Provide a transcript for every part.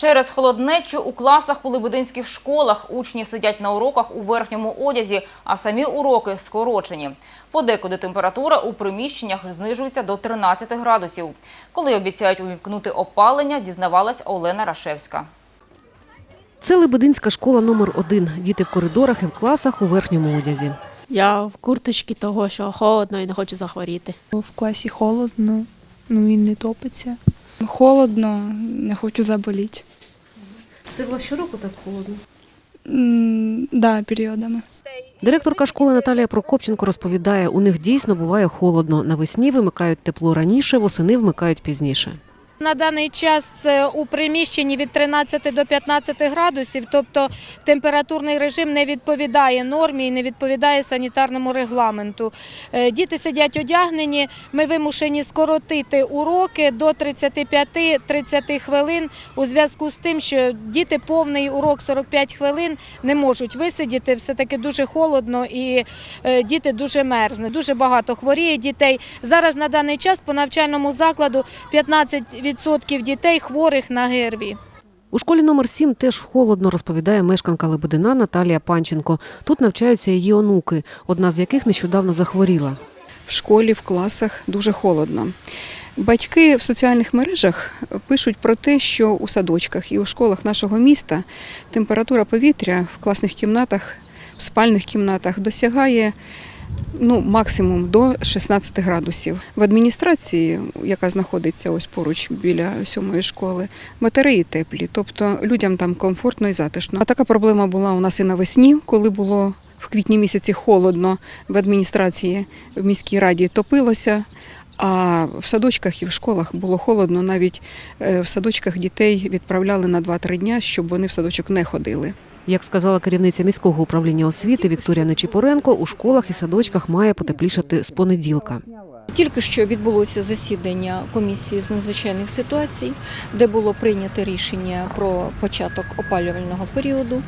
Через холоднечу у класах у лебединських школах учні сидять на уроках у верхньому одязі, а самі уроки скорочені. Подекуди температура у приміщеннях знижується до 13 градусів. Коли обіцяють увімкнути опалення, дізнавалась Олена Рашевська. Це Лебединська школа номер 1 Діти в коридорах і в класах у верхньому одязі. Я в курточці того, що холодно і не хочу захворіти. В класі холодно, ну він не топиться. Холодно, не хочу заболіти. Це було щороку так холодно? М, Да, періодами. Директорка школи Наталія Прокопченко розповідає, у них дійсно буває холодно. Навесні вимикають тепло раніше, восени вмикають пізніше. На даний час е, у приміщенні від 13 до 15 градусів, тобто температурний режим не відповідає нормі і не відповідає санітарному регламенту. Е, Діти сидять одягнені. Ми вимушені скоротити уроки до 35-30 хвилин у зв'язку з тим, що діти повний урок 45 хвилин не можуть висидіти. Все таки дуже холодно і е, діти дуже мерзнуть. Дуже багато хворіє дітей. Зараз на даний час по навчальному закладу 15% дітей хворих на ГРВІ. У школі номер 7 теж холодно, розповідає мешканка Лебедина Наталія Панченко. Тут навчаються її онуки, одна з яких нещодавно захворіла. в школі, в класах дуже холодно. Батьки в соціальних мережах пишуть про те, що у садочках і у школах нашого міста температура повітря в класних кімнатах, в спальних кімнатах досягає ну, максимум до 16 градусів. В адміністрації, яка знаходиться ось поруч біля сьомої школи, батареї теплі, тобто людям там комфортно і затишно. А така проблема була у нас і навесні, коли було в квітні місяці холодно в адміністрації в міській раді топилося. А в садочках і в школах було холодно. Навіть е, в садочках дітей відправляли на 2-3 дня, щоб вони в садочок не ходили. Як сказала керівниця міського управління освіти Вікторія Нечіпоренко, у школах і садочках має потеплішати з понеділка. Тільки що відбулося засідання комісії з надзвичайних ситуацій, де було прийнято рішення про початок опалювального періоду.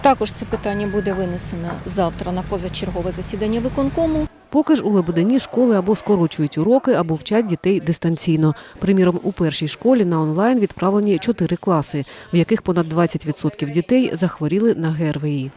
Також це питання буде винесено завтра на позачергове засідання виконкому. Поки ж у Лебедині школи або скорочують уроки, або вчать дітей дистанційно. Приміром, у першій школі на онлайн відправлені чотири класи, в яких понад 20% дітей захворіли на ГРВІ.